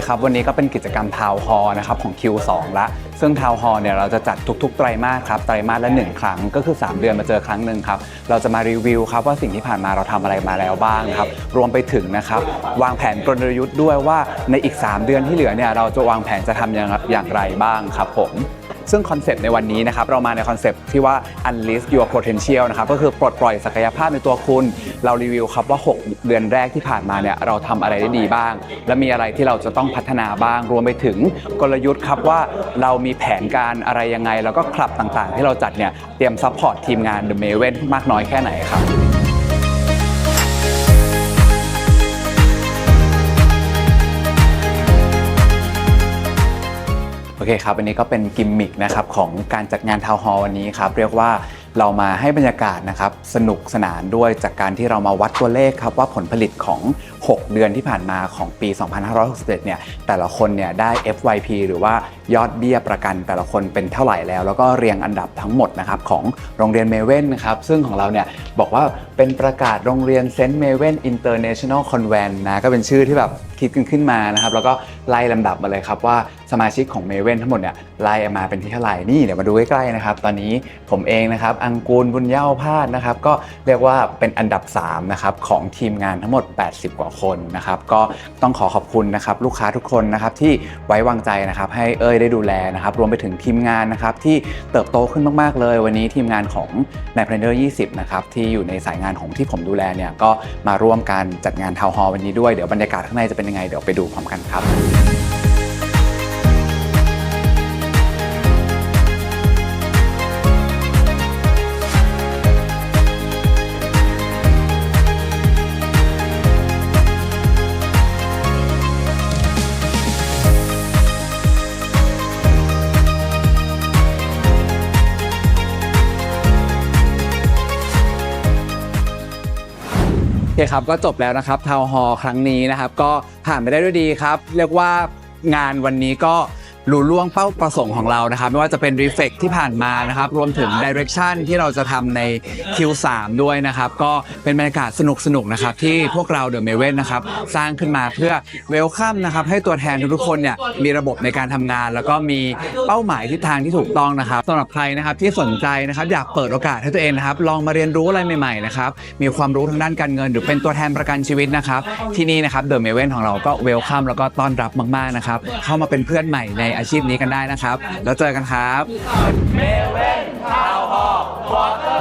คครับ วันนี้ก็เป็นกิจกรรมทาวฮอลนะครับของ Q2 ละซึ่งทาวฮอลเนี่ยเราจะจัดทุกๆ ไตรมาสครับไตรมาสละ 1 ครั้งก็คือ 3 เดือนมาเจอครั้งหนึ่งครับเราจะมารีวิวครับว่าสิ่งที่ผ่านมาเราทำอะไรมาแล้วบ้างครับรวมไปถึงนะครับวางแผนกลยุทธ์ด้วยว่าในอีก 3 เดือนที่เหลือเนี่ยเราจะวางแผนจะทำอย่างอย่างไรบ้างครับผม ซึ่งคอนเซปต์ในวันนี้นะครับเรามาในคอนเซปต์ที่ว่า unleash your potential นะครับก็คือปลดปล่อยศักยภาพในตัวคุณ เรารีวิวครับว่า 6 เดือนแรกที่ผ่านมาเนี่ยเราทำอะไรได้ดีบ้าง และมีอะไรที่เราจะต้องพัฒนาบ้าง รวมไปถึงกลยุทธ์ครับว่าเรามีแผนการอะไรยังไง แล้วก็คลับต่างๆ ที่เราจัดเนี่ยเตรียมซัพพอร์ตทีมงาน The Maven มากน้อยแค่ไหนครับ โอเคครับอันนี้ก็เป็นกิมมิคนะครับของการจัดงานทาวน์ฮอลล์วันนี้ครับเรียกว่า เรามาให้บรรยากาศนะครับสนุกสนานด้วยจากการที่เรามาวัดตัวเลขครับว่าผลผลิตของ 6 เดือนที่ผ่านมาของปี 2567 เนี่ยแต่ละคนเนี่ยได้ FYP หรือว่ายอดเบี้ยประกันแต่ละคนเป็นเท่าไหร่แล้ว แล้วก็เรียงอันดับทั้งหมดนะครับของโรงเรียนเมเว่นนะครับซึ่งของเราเนี่ยบอกว่าเป็นประกาศโรงเรียนเซนต์เมเว่นอินเตอร์เนชั่นแนลคอนแวนนะก็เป็นชื่อที่แบบคิดกันขึ้นมานะครับแล้วก็ไล่ลำดับมาเลยครับว่าสมาชิกของเมเว่นทั้งหมดเนี่ยไล่มาเป็นที่เท่าไหร่นี่เดี๋ยวมาดูใกล้ๆนะครับตอนนี้ผมเองนะครับอังกูลบุญเย้าพาดนะครับ ก็เรียกว่าเป็นอันดับ3นะครับของทีมงานทั้งหมด 80 กว่าคนนะครับ ก็ต้องขอขอบคุณนะครับลูกค้าทุกคนนะครับที่ไว้วางใจนะครับให้เอ้ยได้ดูแลนะครับรวมไปถึงทีมงานนะครับที่เติบโตขึ้นมาก ๆ เลย วันนี้ทีมงานของนายพลเนอร์20 นะครับที่อยู่ในสายงานของที่ผมดูแลเนี่ยก็มาร่วมการจัดงานทาวน์ฮอลล์วันนี้ด้วยเดี๋ยวบรรยากาศข้างในจะเป็นยังไงเดี๋ยวไปดูพร้อมกันครับ โอเคครับก็จบแล้วนะครับทาวน์ฮอลล์ครั้งนี้นะครับ ก็ผ่านไปได้ด้วยดีครับ เรียกว่างานวันนี้ก็ รูล่วงเป้าประสงค์ของเรานะครับ ไม่ว่าจะเป็น Reflect ที่ผ่านมานะครับ รวมถึง Direction ที่เราจะทำใน Q3 ด้วยนะครับ ก็เป็นบรรยากาศสนุกๆน,นะครับ ที่พวกเรา The Maven นะครับ สร้างขึ้นมาเพื่อเวลคัมนะครับ ให้ตัวแทนทุกๆคนเนี่ยมีระบบในการทำงาน แล้วก็มีเป้าหมายทิศทางที่ถูกต้องนะครับสำหรับใครนะครับที่สนใจนะครับอยากเปิดโอกาสให้ตัวเองนะครับลองมาเรียนรู้อะไรใหม่ๆนะครับมีความรู้ทางด้านการเงิน หรือเป็นตัวแทนประกันชีวิตนะครับที่นี่นะครับเดอะเมเว่นของเราก็เวลคัมแล้วก็ต้อนรับมากๆนะครับเข้ามาเป็นเพื่อนใหม่ในอาชีพนี้กันได้นะครับ แล้วเจอกันครับเย้